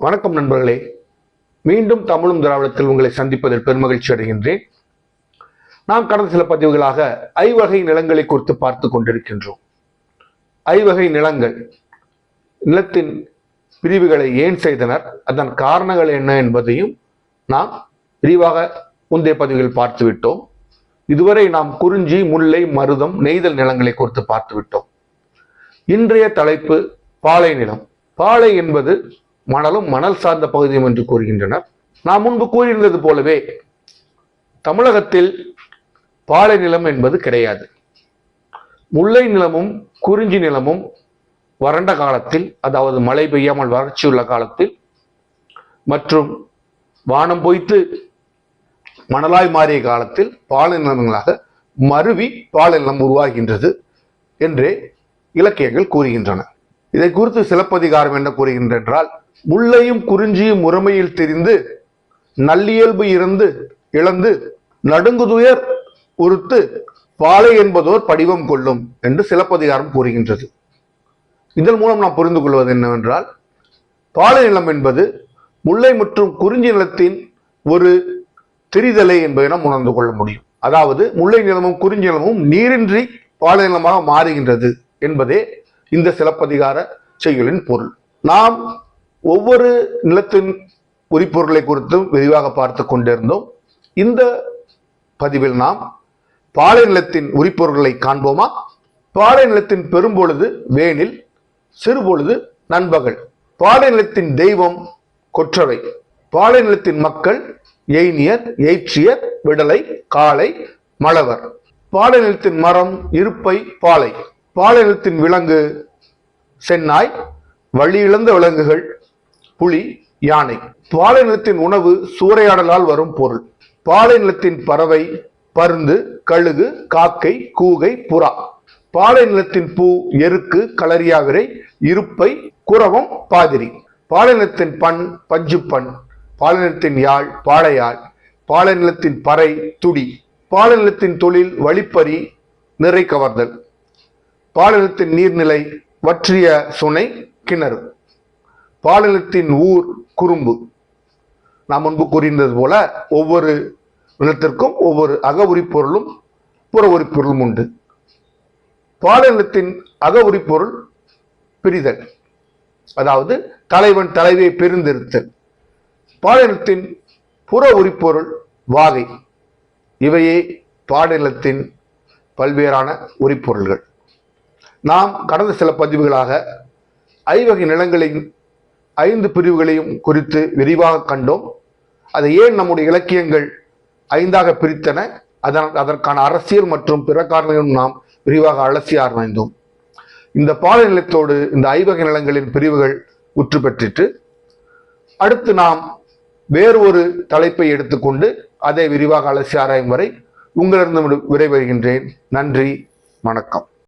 வணக்கம் நண்பர்களே. மீண்டும் தமிழும் திராவிடத்தில் உங்களை சந்திப்பதில் பெருமகிழ்ச்சி அடைகின்றேன். நாம் கடந்த சில பதிவுகளாக ஐவகை நிலங்களை குறித்து பார்த்து கொண்டிருக்கின்றோம். ஐவகை நிலங்கள் நிலத்தின் பிரிவுகளை ஏன் செய்தனர் அதன் காரணங்கள் என்ன என்பதையும் நாம் விரிவாக முந்தைய பதிவுகள் பார்த்துவிட்டோம். இதுவரை நாம் குறிஞ்சி முல்லை மருதம் நெய்தல் நிலங்களை குறித்து பார்த்துவிட்டோம். இன்றைய தலைப்பு பாலை நிலம். பாலை என்பது மணலும் மணல் சார்ந்த பகுதியும் என்று கூறுகின்றனர். நான் முன்பு கூறியிருந்தது போலவே தமிழகத்தில் பாலை நிலம் என்பது கிடையாது. முல்லை நிலமும் குறிஞ்சி நிலமும் வறண்ட காலத்தில் அதாவது மழை பெய்யாமல் வறட்சியுள்ள காலத்தில் மற்றும் வானம் பொய்த்து மணலாய் மாறிய காலத்தில் பாலை நிலங்களாக மருவி பாலை நிலம் உருவாகின்றது என்றே இலக்கியங்கள் கூறுகின்றன. இதை குறித்து சிலப்பதிகாரம் என்ன கூறுகின்றென்றால் முல்லையும் குறிஞ்சியும் முறைமையில் தெரிந்து நல்லியல்பு இருந்து இழந்து நடுங்குதுயர் உறுத்து பாலை என்பதோர் படிவம் கொள்ளும் என்று சிலப்பதிகாரம் கூறுகின்றது. இதன் மூலம் நாம் புரிந்து கொள்வது என்னவென்றால் பாலை நிலம் என்பது முல்லை மற்றும் குறிஞ்சி நிலத்தின் ஒரு திரிதலை என்பதை நாம் உணர்ந்து கொள்ள முடியும். அதாவது முல்லை நிலமும் குறிஞ்சி நிலமும் நீரின்றி பாலை நிலமாக மாறுகின்றது என்பதே இந்த சிலப்பதிகார செய்யுளின் பொருள். நாம் ஒவ்வொரு நிலத்தின் உரிப்பொருளை குறித்தும் விரிவாக பார்த்து கொண்டிருந்தோம். இந்த பதிவில் நாம் பாலை நிலத்தின் உரிப்பொருள்களை காண்போமா? பாலை நிலத்தின் பெரும்பொழுது வேனில் சிறுபொழுது நண்பகல். பாலை நிலத்தின் தெய்வம் கொற்றவை. பாலை நிலத்தின் மக்கள் எய்னியர் எய்ச்சியர் விடலை காளை மலவர். பாலை நிலத்தின் மரம் இருப்பை பாலை. பாலினத்தின் விலங்கு சென்னாய் வழி இழந்த விலங்குகள் புலி யானை. பாலைநிலத்தின் உணவு சூறையாடலால் வரும் பொருள். பாலைநிலத்தின் பறவை பருந்து கழுகு காக்கை கூகை புறா. பாலைநிலத்தின் பூ எருக்கு களரியாவிரை இருப்பை குரவம் பாதிரி. பாலைநிலத்தின் பண் பஞ்சுப்பண். பாலைநிலத்தின் யாழ் பாளையாழ் பாலைநிலத்தின் பறை துடி. பாலைநிலத்தின் தொழில் வழிப்பறி நிறை கவர்தல். பாலினத்தின் நீர்நிலை வற்றிய சுனை கிணறு. பாலினத்தின் ஊர் குறும்பு. நாம் முன்பு கூறியிருந்தது போல ஒவ்வொரு நிலத்திற்கும் ஒவ்வொரு அக உரிப்பொருளும் புற உரிப்பொருளும் உண்டு. பாலினத்தின் அக உரிப்பொருள் பிரிதல் அதாவது தலைவன் தலைவியை பிரிந்திருத்தல் பாலினத்தின் புற உரிப்பொருள் வாகை. இவையே பாலினத்தின் பல்வேறான உரிப்பொருள்கள். நாம் கடந்த சில பதிவுகளாக ஐவகை நிலங்களின் ஐந்து பிரிவுகளையும் குறித்து விரிவாக கண்டோம். அதை ஏன் நம்முடைய இலக்கியங்கள் ஐந்தாக பிரித்தன? அதன் அதற்கான அரசியல் மற்றும் பிற காரணங்களும் நாம் விரிவாக அலசி ஆராய்ந்தோம். இந்த பாலை நிலத்தோடு இந்த ஐவகை நிலங்களின் பிரிவுகள் உற்று பெற்றிட்டு அடுத்து நாம் வேறு ஒரு தலைப்பை எடுத்துக்கொண்டு அதை விரிவாக அலசி ஆராயும் வரை உங்களிடம் விடைபெறுகின்றேன். நன்றி வணக்கம்.